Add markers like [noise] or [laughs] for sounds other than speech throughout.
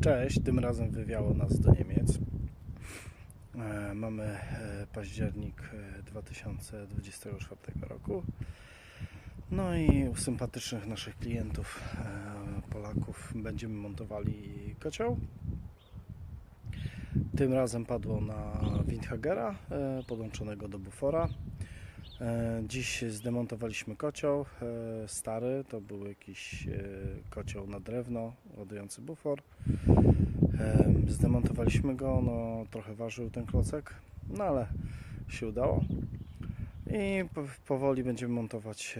Cześć, tym razem wywiało nas do Niemiec. E, Mamy e, październik e, 2024 roku. No i u sympatycznych naszych klientów, e, Polaków, będziemy montowali kocioł. Tym razem padło na Windhagera e, podłączonego do bufora. E, Dziś zdemontowaliśmy kocioł e, stary, to był jakiś e, kocioł na drewno ładujący bufor. Zdemontowaliśmy go, no trochę ważył ten klocek, no ale się udało. I po- powoli będziemy montować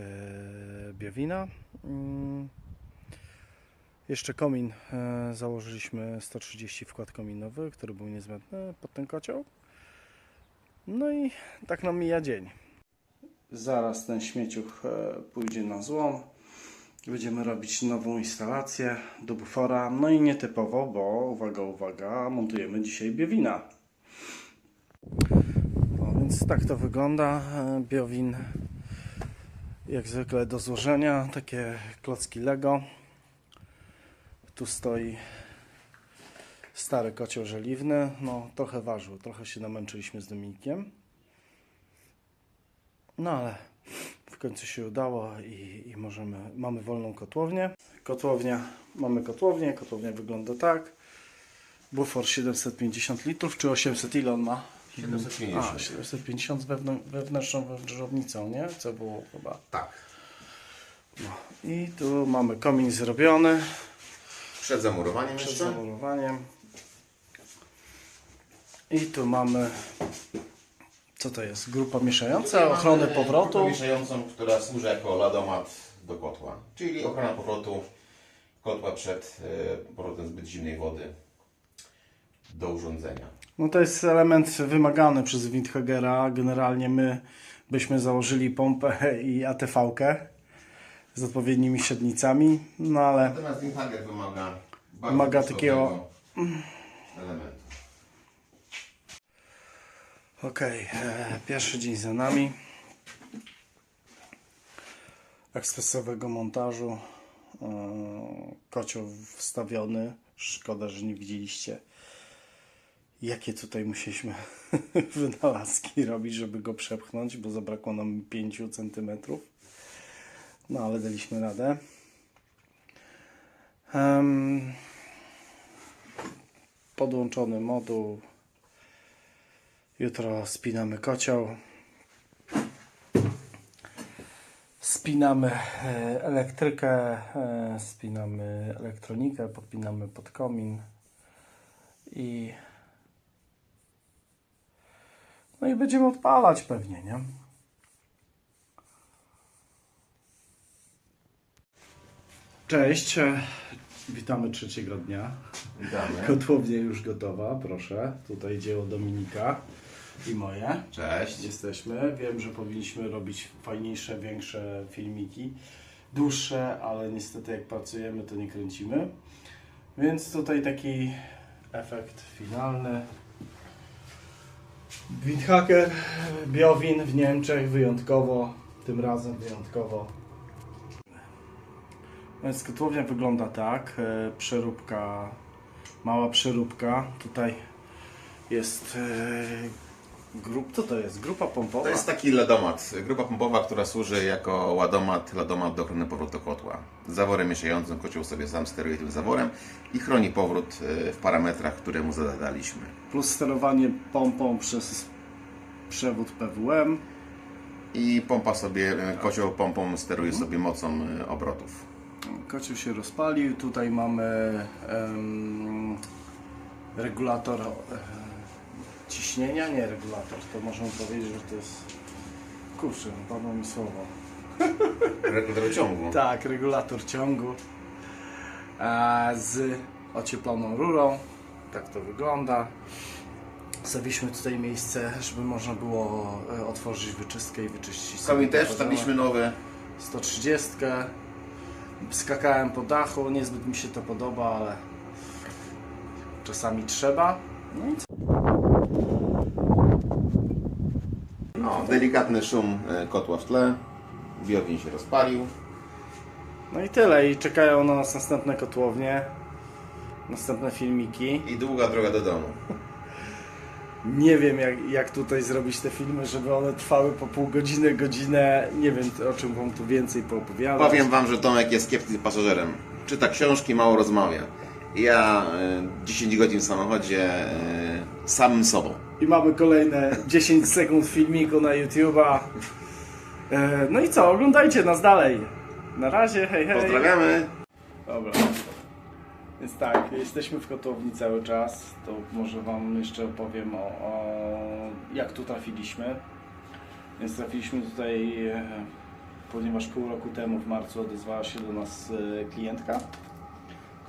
biowina. Mm. Jeszcze komin założyliśmy 130 wkład kominowy, który był niezbędny pod ten kocioł. No i tak nam mija dzień. Zaraz ten śmieciuch e, pójdzie na złom. Będziemy robić nową instalację do bufora. No i nietypowo, bo uwaga, uwaga, montujemy dzisiaj biowina. O, więc tak to wygląda. E, Biowin jak zwykle do złożenia. Takie klocki Lego. Tu stoi stary kocioł żeliwny. No trochę ważył, trochę się namęczyliśmy z Dominikiem. No ale w końcu się udało i, i możemy, mamy wolną kotłownię. Kotłownia, mamy kotłownię, kotłownia wygląda tak. Bufor 750 litrów, czy 800 ile on ma? 750. A, 750 z wewnę, wewnętrzną wędrownicą, nie? Co było chyba. Tak. I tu mamy komin zrobiony Przed zamurowaniem przed jeszcze. zamurowaniem. I tu mamy, co to jest? Grupa mieszająca, ochronę powrotu. Grupę mieszającą, która służy jako ladomat do kotła. Czyli ochrona powrotu kotła przed e, powrotem zbyt zimnej wody do urządzenia. No to jest element wymagany przez Windhagera. Generalnie my byśmy założyli pompę i ATV-kę z odpowiednimi średnicami, no ale Natomiast Windhanger wymaga Wymaga podstawowego elementu. Okej, e, pierwszy dzień za nami. Ekspresowego montażu. E, kocioł wstawiony. Szkoda, że nie widzieliście jakie tutaj musieliśmy [laughs] wynalazki robić, żeby go przepchnąć, bo zabrakło nam 5 cm. No ale daliśmy radę. Podłączony moduł. Jutro spinamy kocioł. Spinamy e, elektrykę, e, spinamy elektronikę, podpinamy pod komin i no i będziemy odpalać pewnie, nie? Cześć, witamy trzeciego dnia. Witamy. Kotłownia już gotowa, proszę. Tutaj dzieło Dominika i moje. Cześć. Jesteśmy. Wiem, że powinniśmy robić fajniejsze, większe filmiki. Dłuższe, ale niestety jak pracujemy, to nie kręcimy. Więc tutaj taki efekt finalny. Windhacker, Biowin w Niemczech wyjątkowo, tym razem wyjątkowo. Więc kotłownia wygląda tak. e, Przeróbka, mała przeróbka. Tutaj jest e, grup, co to jest? Grupa pompowa? To jest taki ladomat, grupa pompowa, która służy jako ładomat, ladomat do ochrony powrotu kotła. Zaworem mieszającym kocioł sobie sam steruje tym zaworem i chroni powrót e, w parametrach, które mu zadaliśmy. Plus sterowanie pompą przez przewód PWM. I pompa sobie, e, kocioł pompą steruje sobie mocą e, obrotów. Kocioł się rozpalił. Tutaj mamy em, regulator ciśnienia. Nie regulator, to można powiedzieć, że to jest. Kurczę, padło mi słowo. Regulator ciągu. Tak, regulator ciągu e, z ocieploną rurą. Tak to wygląda. Stawiliśmy tutaj miejsce, żeby można było e, otworzyć wyczystkę i wyczyścić. Komin też te wstawiliśmy nowy. 130. Skakałem po dachu, niezbyt mi się to podoba, ale czasami trzeba. No i co? No, delikatny szum e, kotła w tle. Biowin się rozpalił. No i tyle. I czekają na nas następne kotłownie. następne filmiki. I długa droga do domu. [laughs] Nie wiem jak, jak tutaj zrobić te filmy, żeby one trwały po pół godziny, godzinę. Nie wiem o czym wam tu więcej poopowiadać. Powiem wam, że Tomek jest kiepskim pasażerem. Czyta książki, mało rozmawia. Ja y, 10 godzin w samochodzie y, samym sobą. I mamy kolejne 10 [laughs] sekund filmiku na YouTube'a. E, No i co, oglądajcie nas dalej. Na razie, hej hej. Pozdrawiamy! Dobra. Więc tak, jesteśmy w kotłowni cały czas. To może Wam jeszcze opowiem o, o jak tu trafiliśmy. Więc trafiliśmy tutaj, e, ponieważ pół roku temu w marcu odezwała się do nas e, klientka,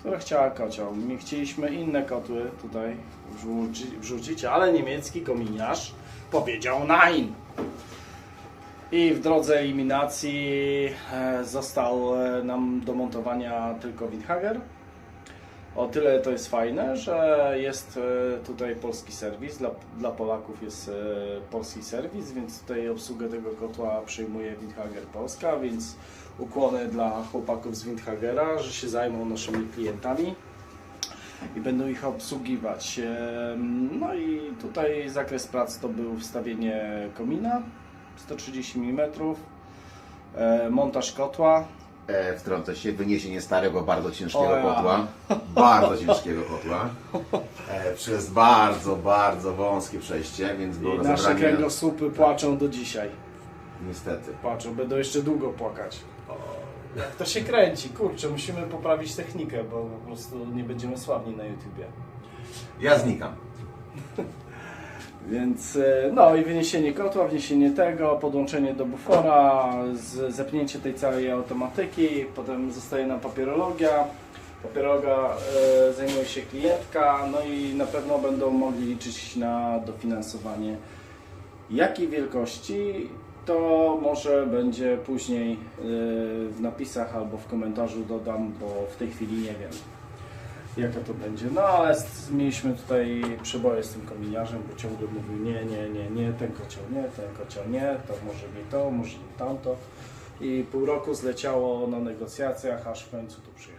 która chciała kocioł. My chcieliśmy inne kotły tutaj wrzucić, wrzucić ale niemiecki kominiarz powiedział nein. I w drodze eliminacji e, został e, nam do montowania tylko Windhager. O tyle to jest fajne, że jest e, tutaj polski serwis. Dla, dla Polaków jest e, polski serwis, więc tutaj obsługę tego kotła przejmuje Windhager Polska, więc ukłony dla chłopaków z Windhagera, że się zajmą naszymi klientami i będą ich obsługiwać. No i tutaj zakres prac to był wstawienie komina 130 mm, e, montaż kotła, E, wtrącę się, wyniesienie starego, bardzo ciężkiego O ja. kotła. Bardzo ciężkiego kotła. E, przez bardzo, bardzo wąskie przejście, więc było i nasze rozebranie. kręgosłupy płaczą do dzisiaj. Niestety. Płaczą, będą jeszcze długo płakać. Jak to się kręci, kurczę, musimy poprawić technikę, bo po prostu nie będziemy sławni na YouTubie. Ja znikam. Więc e, no i wyniesienie kotła, wniesienie tego, podłączenie do bufora, zepnięcie tej całej automatyki, potem zostaje nam papierologia. Papierologa e, zajmuje się klientka, no i na pewno będą mogli liczyć na dofinansowanie jakiej wielkości, to może będzie później e, w napisach albo w komentarzu dodam, bo w tej chwili nie wiem jaka to będzie. No ale mieliśmy tutaj przeboje z tym kominiarzem, bo ciągle mówił nie, nie, nie, nie, ten kocioł nie, ten kocioł nie, to może nie to, może nie tamto. I pół roku zleciało na negocjacjach, aż w końcu tu przyjechał.